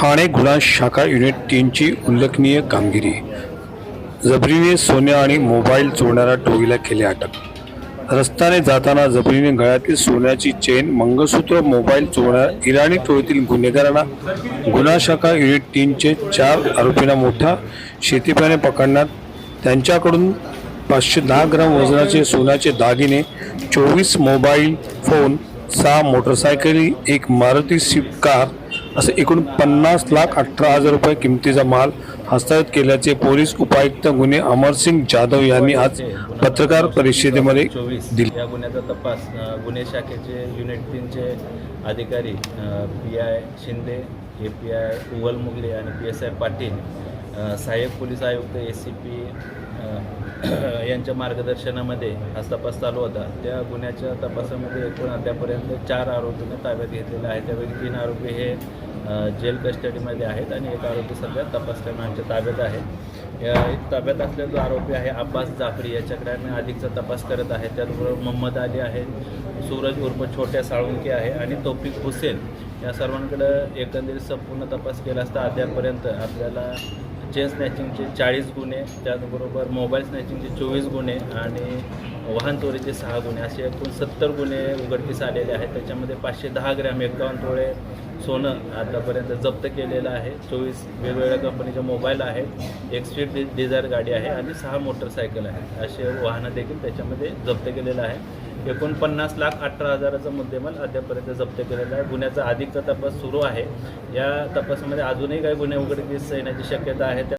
ठाणे गुन्हा शाखा युनिट तीनची उल्लेखनीय कामगिरी. जबरीने सोन्या आणि मोबाईल चोरणाऱ्या टोळीला केले अटक. रस्त्याने जाताना जबरीने गळ्यातील सोन्याची चेन मंगळसूत्र मोबाईल चोरणाऱ्या इराणी टोळीतील गुन्हेगारांना गुन्हा शाखा युनिट तीनचे चार आरोपींना मोठा शेतीपाने पकडण्यात त्यांच्याकडून पाचशे दहा ग्राम वजनाचे सोन्याचे दागिने चोवीस मोबाईल फोन सहा मोटरसायकली एक मारुती स्विफ्ट कार असे एकूण पन्नास लाख अठरा हजार रुपये किमतीचा माल हस्तगत केल्याचे पोलीस उपायुक्त गुन्हे अमरसिंग जाधव यांनी आज पत्रकार परिषदेमध्ये दिले. या गुन्ह्याचा तपास गुन्हे शाखेचे युनिट तीनचे अधिकारी P I Shinde A P I Uval Mugale आणि पी एस आय पाटील सहाय्यक पोलीस आयुक्त ए सी पी यांच्या मार्गदर्शनामध्ये हा तपास चालू होता. त्या गुन्ह्याच्या तपासामध्ये एकूण आतापर्यंत चार आरोपींना ताब्यात घेतलेले आहेत. त्यापैकी तीन आरोपी हे जेल कस्टडीमध्ये आहेत आणि एक आरोपी सध्या तपास ताब्यात आहे. या ताब्यात असलेला जो आरोपी आहे अब्बास जाफरी याच्याकडे आम्ही अधिकचा तपास करत आहे. त्याचबरोबर मोहम्मद अली आहे सूरज उर्फ छोट्या साळुंके आहे आणि तौफिक हुसेन. या सर्वांकडं एकंदरीत संपूर्ण तपास केला असता अद्यापर्यंत आपल्याला चेन स्नॅचिंगचे चाळीस गुन्हे त्याचबरोबर मोबाईल स्नॅचिंगचे चोवीस गुन्हे आणि वाहन चोरीचे सहा गुन्हे. असे एकूण सत्तर गुन्हे उघडकीस आलेले आहेत. त्याच्यामध्ये पाचशे दहा ग्रॅम एकावन्न तोळे सोनं आतापर्यंत जप्त केलेलं आहे. चोवीस वेगवेगळ्या कंपनीचे मोबाईल आहेत. एक स्वीट डि डिझायर गाडी आहे आणि सहा मोटरसायकल आहेत. असे वाहनं देखील त्याच्यामध्ये जप्त केलेलं आहे. एकोणपन्नास लाख अठरा हजाराचा मुद्देमाल अद्यापर्यंत जप्त केलेला आहे. गुन्ह्याचा अधिकचा तपास सुरू आहे. या तपासामध्ये अजूनही काही गुन्हे उघडकीस येण्याची शक्यता आहे. त्या